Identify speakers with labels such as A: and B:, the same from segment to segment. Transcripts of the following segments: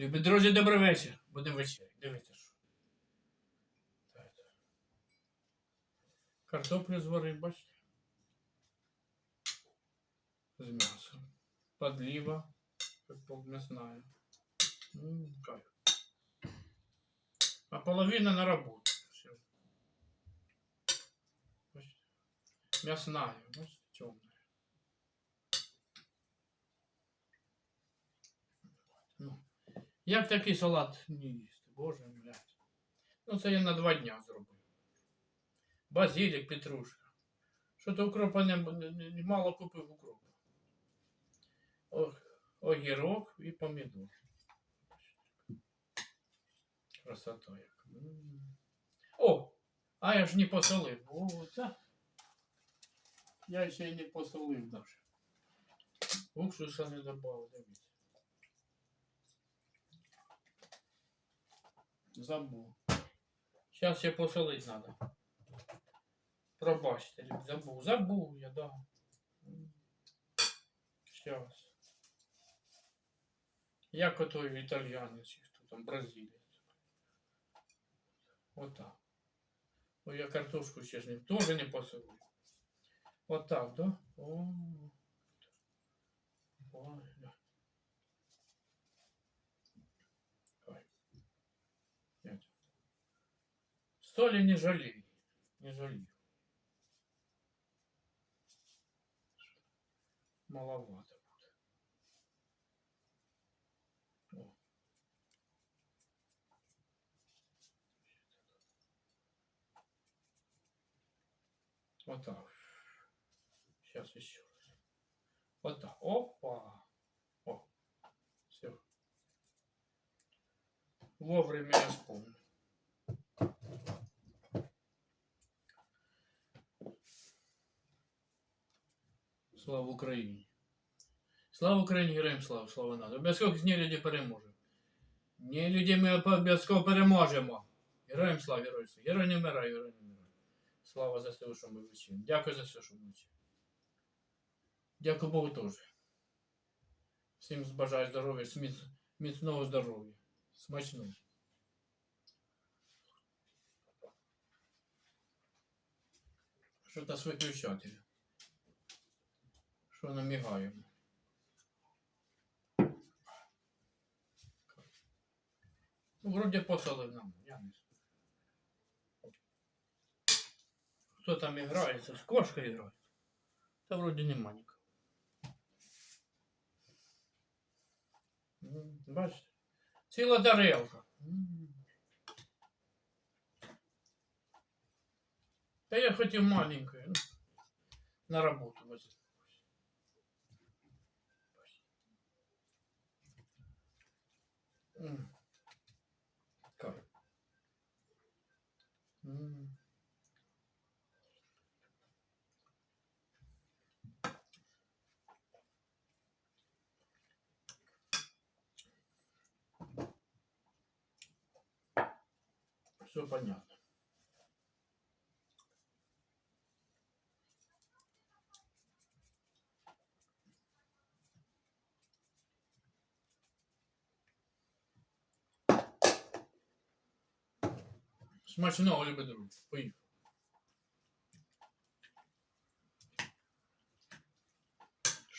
A: Любі друзі, добрий вечір. Будемо вечеряти. Дивіться що. Картоплю зварив, бачите? З м'ясом. Подліва. Мясная. М, Кайф. А половина на работу. Бачите? Мясная, бачите, темная. Ну, як такий салат не їсти? Боже мій. Ну, це я на два дня зробив. Базилік, петрушка. Що то укропа не, мало купив укропа. Огірок і помідор. Красота як. О! А я ж не посолив. О, це. Я ще й не посолив даже. Уксуса не добавив, дивіться. Забув. Сейчас ще посолить надо. Пробачте, забув. Забув я, да. Сейчас. Як отой італіянець, чи хто там, бразилець. Отак. Ой, я картошку ще ж не, тоже не посолив. Отак, да? О. Ой. Соли не жалей. Не жалею. Маловато будет. О. Вот так. Сейчас еще раз. Вот так. Опа. О. Все. Вовремя я вспомнил. Слава Україні! Слава Україні, героям слава, слава НАТО. Обов'язково з люди переможемо. Ні, ми обов'язково переможемо. Героям слава, героям слава. Герой не вмирає, герой не вмирає. Слава за все, що ми вчимо. Дякую за все, що ми вчимо. Дякую Богу теж. Всім бажаю здоров'я, міцного здоров'я. Смачного. Що то з виключателя? Що намігаємо? Ну, вроде посолив нам, я не знаю. Хто там играется? С кошкой играет. Та вроде нема нікого. Бачите? Ціла тарелка. Та я хотів маленькою. ну, На роботу возити. Все понятно. Смачного, любі друзі. Поїхали.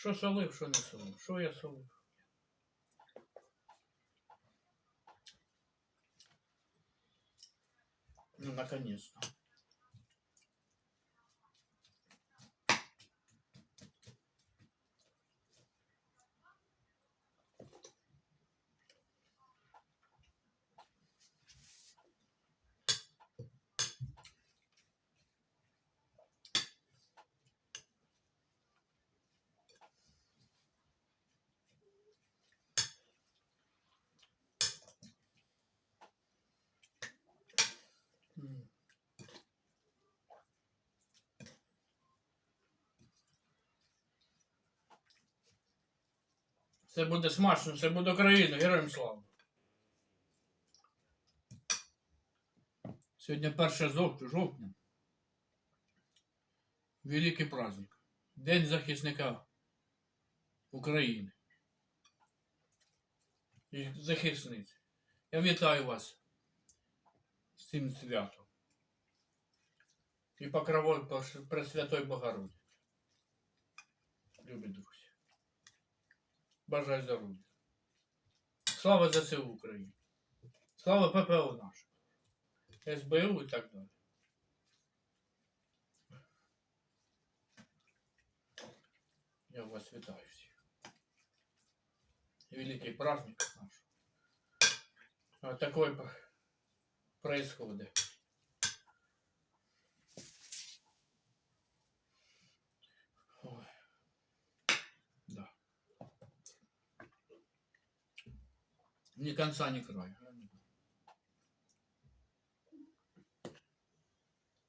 A: Що солив, що не солив? Що я солив? Ну, наконец-то. Це буде смачно, це буде Україна, героям слава. Сьогодні 1 жовтня. Великий праздник. День захисника України. і захисниць. Я вітаю вас з цим святом. І покровой Пресвятої Богородиці. Любі друзі. Бажаю здоров'я. Слава ЗСУ Україні. Слава ППО наше. СБУ і так далі. Я вас вітаю всіх. Великий праздник наш. Вот такой происходит. Ой. Да. Ни конца, ни края.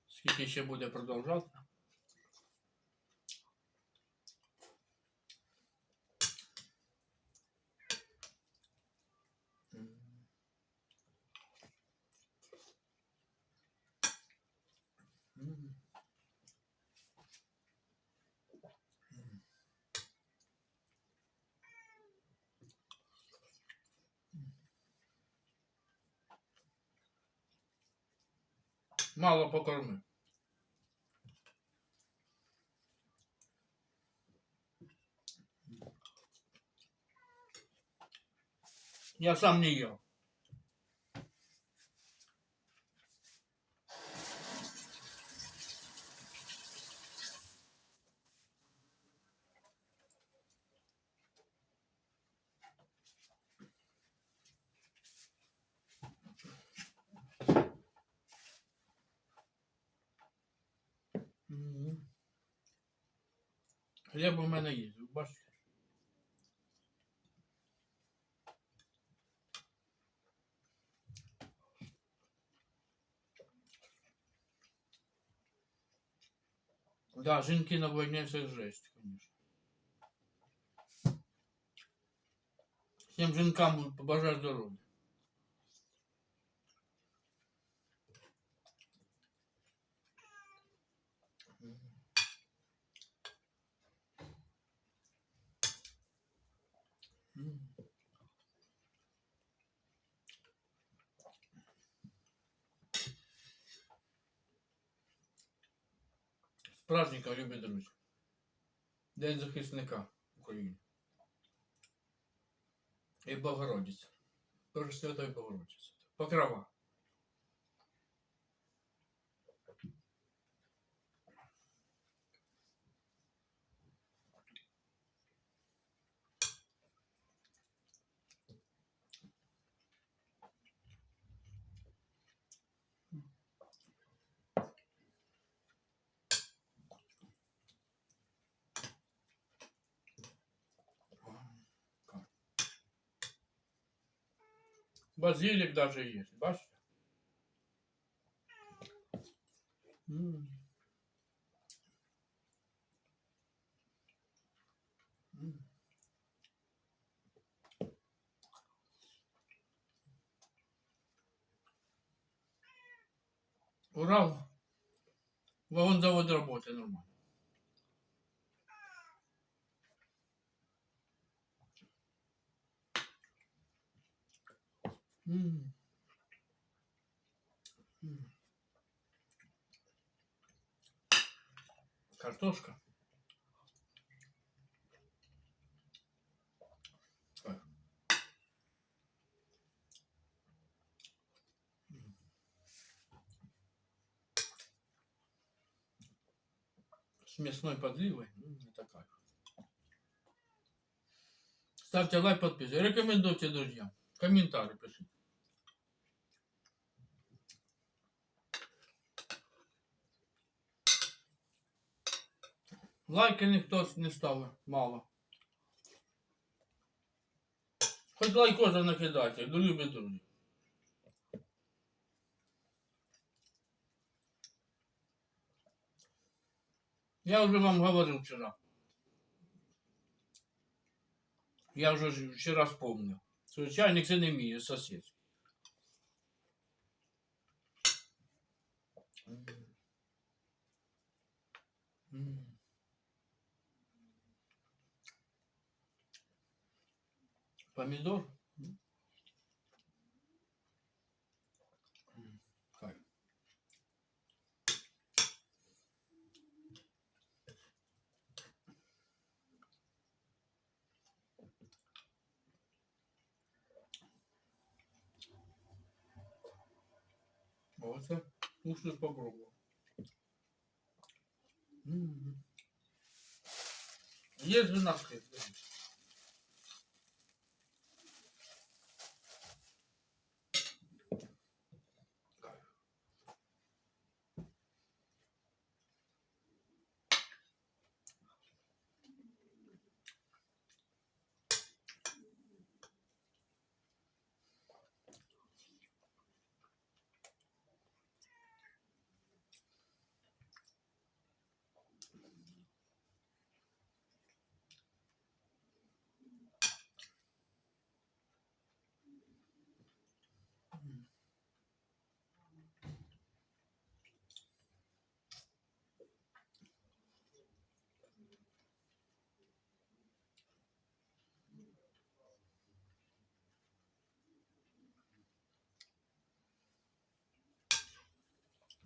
A: Скільки ще буде продовжати? Мало покорми. Я сам не ел. Хліб у мене є, бачите? Да, жінки на війні це жесть, конечно. Всім жінкам побажаю здоров'я. З праздником, любі друзі. День захисника України. І Богородиця. Пресвятої Богородиці. Покрова. Базилик даже есть, бачите? Урал, вагонзавод работает нормально. М. М. Картошка. С мясной подливой. Это как. Ставьте лайк, подписывайтесь. Рекомендуйте друзьям. Комментарии пишите. Лайки ніхто не ставив, мало. Хоч лайкоза накидайте, до любі друзі. Я вже вам говорив вчора. Я вже вчора вспомнив. Що чайник це не мій, сусід. М. помидор. Кайф. А вот я уксус попробовал. М-м-м. Есть же наш.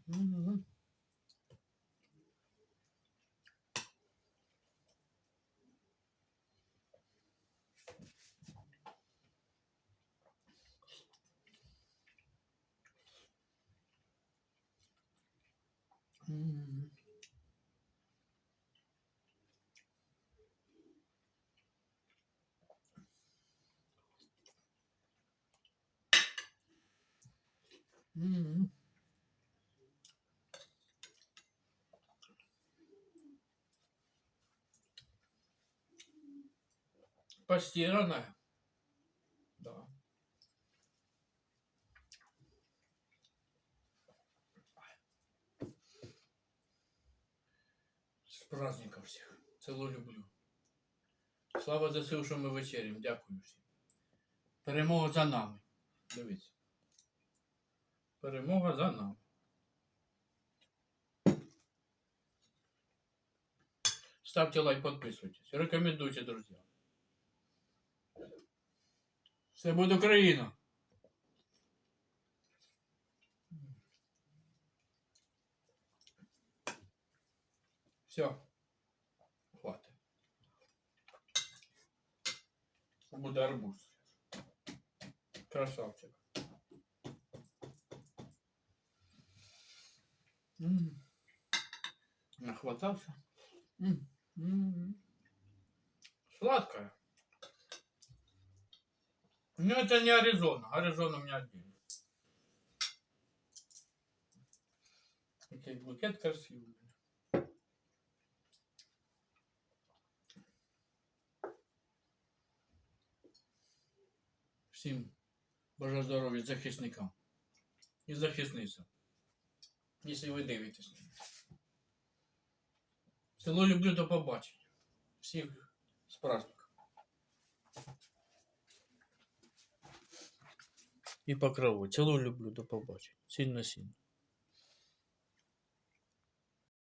A: 嗯嗯嗯，嗯嗯嗯，嗯。Постиранная. Да. З праздником всіх. Цілу люблю. Слава ЗСУ, що ми вечерям. Дякую всім. Перемога за нами. Дивіться. Перемога за нами. Ставьте лайк, подписывайтесь. Рекомендуйте друзьям. Все буде Україна. Все. Хватит. Буде арбуз. Красавчик. М. Нахватался. Ну, это не Аризона. Аризона у меня отдельно. Окей, букет красивый. Всім бажаю здоров'я захисникам і захисницям. Якщо ви дивитесь. Село люблю до побачення. Всіх з праздником. І покрову. Цілу люблю до побачення. Сильно-сильно.